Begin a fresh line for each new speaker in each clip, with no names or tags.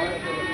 Thank you.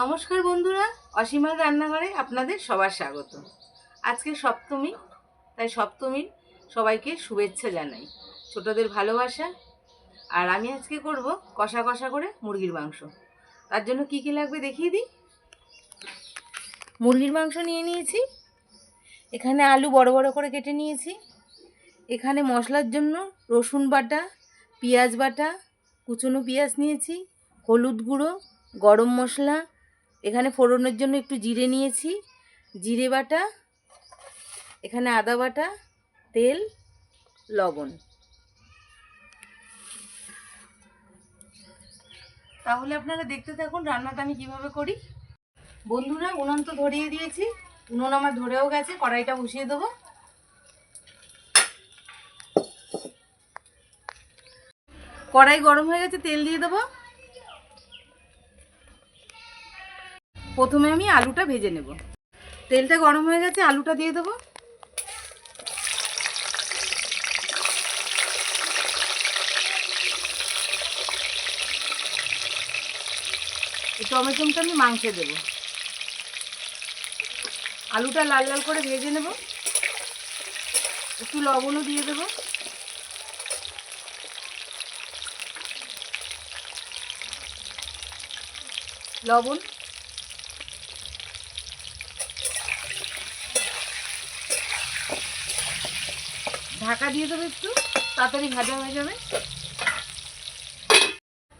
নমস্কার বন্ধুরা, অসীমার রান্নাঘরে আপনাদের সবার স্বাগত। আজকে সপ্তমী, তাই সপ্তমীর সবাইকে শুভেচ্ছা জানাই, ছোটদের ভালোবাসা। আর আমি আজকে করব কষা কষা করে মুরগির মাংস। তার জন্য কি কি লাগবে দেখিয়ে দিই? মুরগির মাংস নিয়ে নিয়েছি, এখানে আলু বড় বড় করে কেটে নিয়েছি। এখানে মশলার জন্য রসুন বাটা, পেঁয়াজ বাটা, কুচনো পেঁয়াজ নিয়েছি, হলুদ গুঁড়ো, গরম মশলা, এখানে ফোড়নের জন্য একটু জিরে নিয়েছি, জিরে বাটা, এখানে আদা বাটা, তেল, লবণ। তাহলে আপনারা দেখতে থাকুন রান্নাটা আমি কীভাবে করি। বন্ধুরা, উনুন তো ধরিয়ে দিয়েছি, উনুন আমার ধরেও গেছে, কড়াইটা বসিয়ে দেবো। কড়াই গরম হয়ে গেছে, তেল দিয়ে দেবো। প্রথমে আমি আলুটা ভেজে নেব। তেলটা গরম হয়ে গেছে, আলুটা দিয়ে দেবো। টমেটোটা আমি মাংসে দেব। আলুটা লাল লাল করে ভেজে নেব। একটু লবণও দিয়ে দেবো। লবণ। ঢাকা দিয়ে দেবো একটু, তাড়াতাড়ি ভাজা হয়ে যাবে।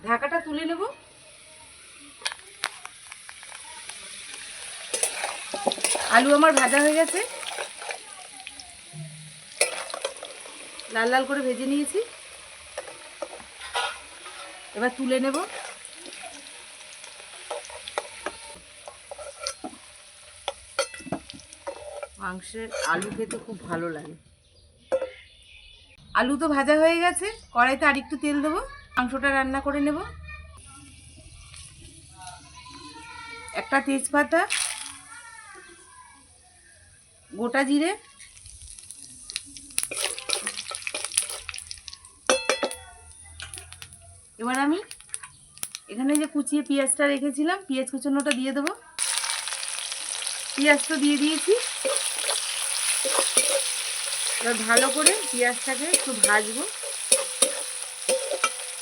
ঢাকাটা তুলে নেব। আলু আমার ভাজা হয়ে গেছে। লাল লাল করে ভেজে নিয়েছি। এবার তুলে নেব। মাংসের আলু খেতে খুব ভালো লাগে। আলু তো ভাজা হয়ে গেছে, কড়াইতে আর একটু তেল দেবো, মাংসটা রান্না করে নেব। একটা তেজপাতা, গোটা জিরে, এবার আমি এখানে যে কুচিয়ে পেঁয়াজটা রেখেছিলাম, পেঁয়াজ কুচানোটা দিয়ে দেবো। পেঁয়াজটা দিয়ে দিয়েছি। এবার ভালো করে পেঁয়াজটাকে একটু ভাজবো।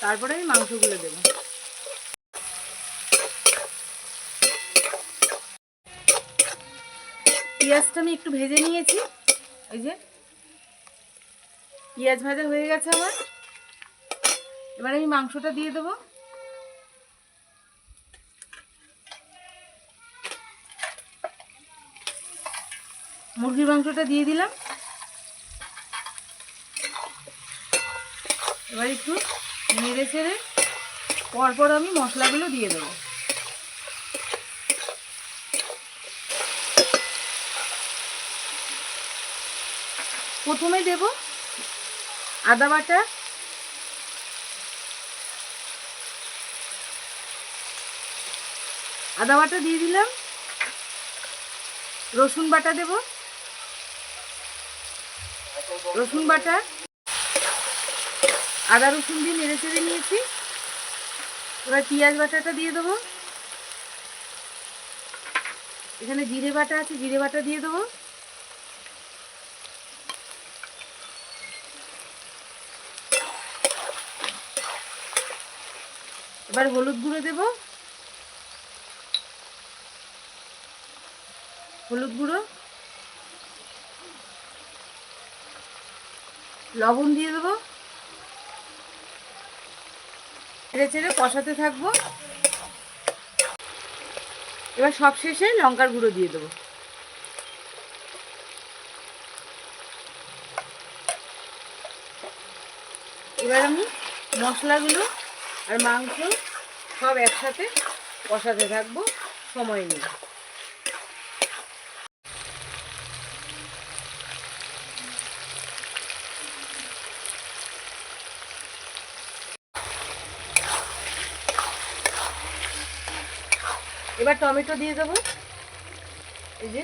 তারপরে আমি মাংসগুলো দেবো। পেঁয়াজটা আমি একটু ভেজে নিয়েছি। এই যে পেঁয়াজ ভাজা হয়ে গেছে আমার। এবার আমি মাংসটা দিয়ে দেবো। মুরগির মাংসটা দিয়ে দিলাম। এবার একটু নেড়ে ছেড়ে পরপর আমি মশলাগুলো দিয়ে দেবো। প্রথমে দেব আদা বাটা। আদা বাটা দিয়ে দিলাম। রসুন বাটা দেব। রসুন বাটা, আদা রসুন দিয়ে নেড়ে চেড়ে নিয়েছি। এবার পেঁয়াজ বাটাটা দিয়ে দেবো। এখানে জিরে বাটা আছে, জিরে বাটা দিয়ে দেবো। এবার হলুদ গুঁড়ো দেব। হলুদ গুঁড়ো। লবণ দিয়ে দেবো। ছেড়ে ছেড়ে কষাতে থাকব। এবার সব শেষে লঙ্কার গুঁড়ো দিয়ে দেবো। এবার আমি মশলাগুলো আর মাংস সব একসাথে কষাতে থাকব। সময় নিয়ে এবার টমেটো দিয়ে দেবো। এই যে।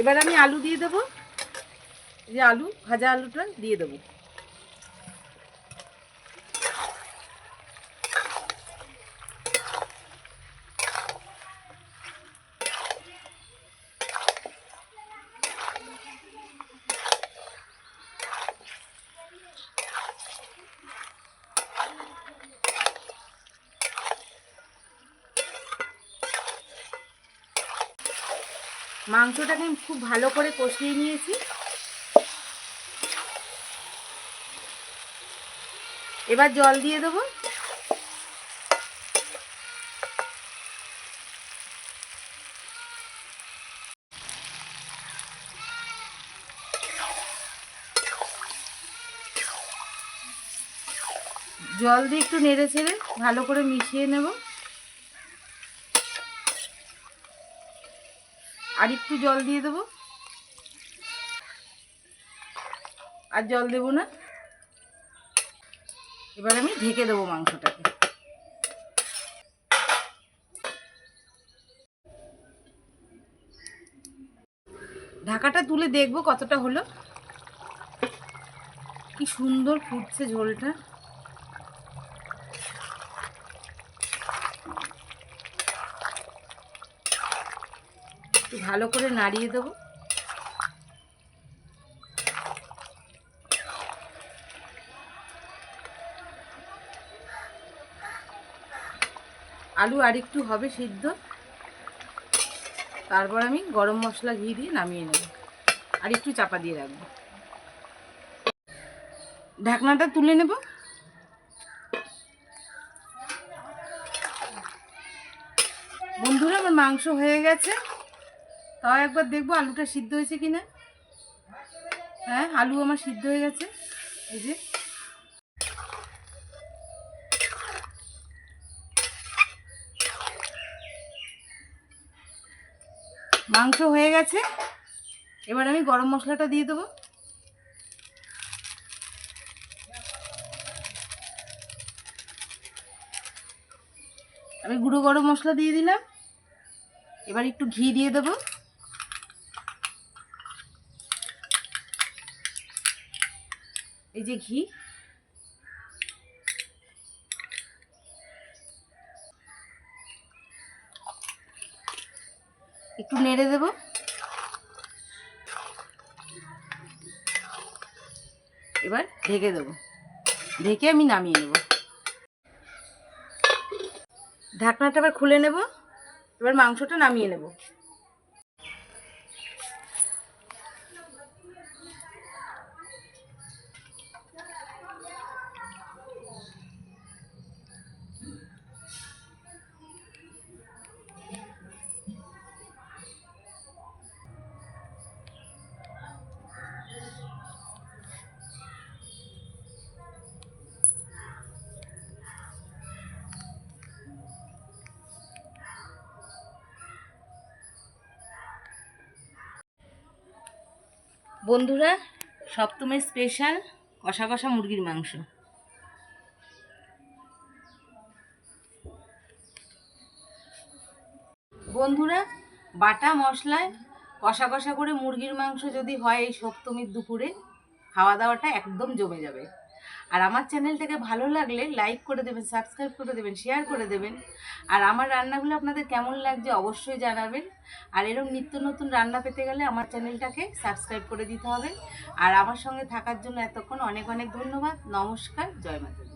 এবার আমি আলু দিয়ে দেবো। যে আলু, ভাজা আলুটা দিয়ে দেবো। মাংসটাকে আমি খুব ভালো করে কষিয়ে নিয়েছি। এবার জল দিয়ে দেবো। জল দিয়ে একটু নেড়ে ছেড়ে ভালো করে মিশিয়ে নেব। আর একটু জল দিয়ে দেবো। আর জল দেবো না। এবার আমি ঢেকে দেবো মাংসটাকে। ঢাকাটা তুলে দেখব কতটা হলো। কি সুন্দর ফুটছে ঝোলটা। ভালো করে নাড়িয়ে দেবো। আলু আরেকটু হবে সিদ্ধ। তারপর আমি গরম মশলা ঘি দিয়ে নামিয়ে নেব। আর একটু চাপা দিয়ে রাখব। ঢাকনাটা তুলে নেব। বন্ধুরা, আমার মাংস হয়ে গেছে। তাও একবার দেখব আলুটা সিদ্ধ হয়েছে কি না হ্যাঁ আলু আমার সিদ্ধ হয়ে গেছে। এই যে। মাংস হয়ে গেছে। এবার আমি গরম মশলাটা দিয়ে দেবো। আমি গুঁড়ো গরম মশলা দিয়ে দিলাম। এবার একটু ঘি দিয়ে দেবো। এই যে ঘি। একটু নেড়ে দেব। এবার ঢেকে দেবো। ঢেকে আমি নামিয়ে নেব। ঢাকনাটা আবার খুলে নেব। এবার মাংসটা নামিয়ে নেব। বন্ধুরা সপ্তমের স্পেশাল কষা কষা মুরগির মাংস। বন্ধুরা, বাটা মশলায় কষা কষা করে মুরগির মাংস যদি হয় এই সপ্তমীর দুপুরে, খাওয়া দাওয়াটা একদম জমে যাবে। আর আমার চ্যানেলটাকে ভালো লাগলে লাইক করে দেবেন, সাবস্ক্রাইব করে দেবেন, শেয়ার করে দেবেন। আর আমার রান্নাগুলো আপনাদের কেমন লাগছে অবশ্যই জানাবেন। আর এরকম নিত্য নতুন রান্না পেতে গেলে আমার চ্যানেলটাকে সাবস্ক্রাইব করে দিতে হবে। আর আমার সঙ্গে থাকার জন্য এতক্ষণ অনেক অনেক ধন্যবাদ। নমস্কার, জয় মাতা।